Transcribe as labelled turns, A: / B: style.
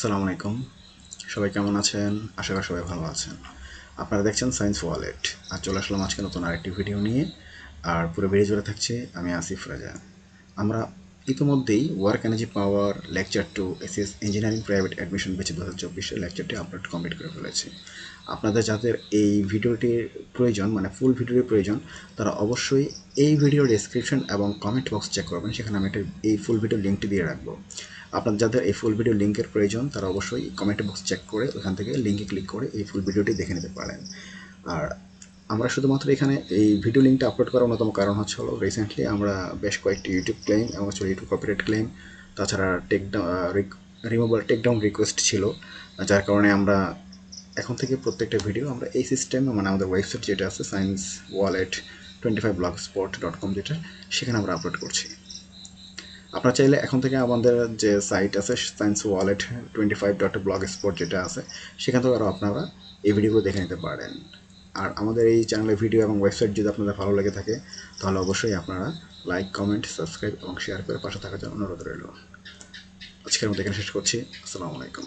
A: আসসালামু আলাইকুম। সবাই কেমন আছেন? আশা করি সবাই ভালো আছেন। আপনারা দেখছেন সায়েন্স ওয়ালেট আর চলে আসলাম আজকে নতুন আরেকটি ভিডিও নিয়ে। আর পুরো ভিডিও জুড়ে থাকছে আমি আসিফ রাজা। আমরা ইতিমধ্যেই work energy power lecture two SS engineering private admission বেছে দু হাজার চব্বিশের লেকচারটি আপলোড কমপ্লিট করে ফেলেছি। আপনাদের যাদের এই ভিডিওটির প্রয়োজন মানে ফুল ভিডিওটির প্রয়োজন, তারা অবশ্যই এই ভিডিওর ডেসক্রিপশন এবং কমেন্ট বক্স চেক করবেন। সেখানে আমি একটা এই ফুল ভিডিও লিঙ্কটি দিয়ে রাখব। আপনার যাদের এই ফুল ভিডিও লিঙ্কের প্রয়োজন, তারা অবশ্যই কমেন্ট বক্স চেক করে ওখান থেকে লিঙ্কে ক্লিক করে এই ফুল ভিডিওটি দেখে নিতে পারেন। আর আমরা শুধুমাত্র এখানে এই ভিডিও লিঙ্কটা আপলোড করার অন্যতম কারণ হচ্ছে হলো রিসেন্টলি আমরা বেশ কয়েকটি ইউটিউব ক্লেম এবং হচ্ছে ইউটিউব কপিরাইট ক্লেম তাছাড়া take removal take down request ছিল, যার কারণে আমরা এখন থেকে প্রত্যেকটা ভিডিও আমরা এই সিস্টেমে মানে আমাদের ওয়েবসাইট যেটা আছে science wallet twenty five blogspot dot com যেটা, সেখানে আমরা আপলোড করছি। আপনারা চাইলে এখন থেকে আমাদের যে সাইট আছে science wallet twenty five dot blogspot যেটা আছে, সেখান থেকে আরও আপনারা এই ভিডিওগুলো দেখে নিতে পারেন। আর আমাদের এই চ্যানেলের ভিডিও এবং ওয়েবসাইট যদি আপনাদের ভালো লেগে থাকে, তাহলে অবশ্যই আপনারা লাইক কমেন্ট সাবস্ক্রাইব এবং শেয়ার করে পাশে থাকার জন্য অনুরোধ রইল। আজকের মতো এখানে শেষ করছি। আসসালামু আলাইকুম।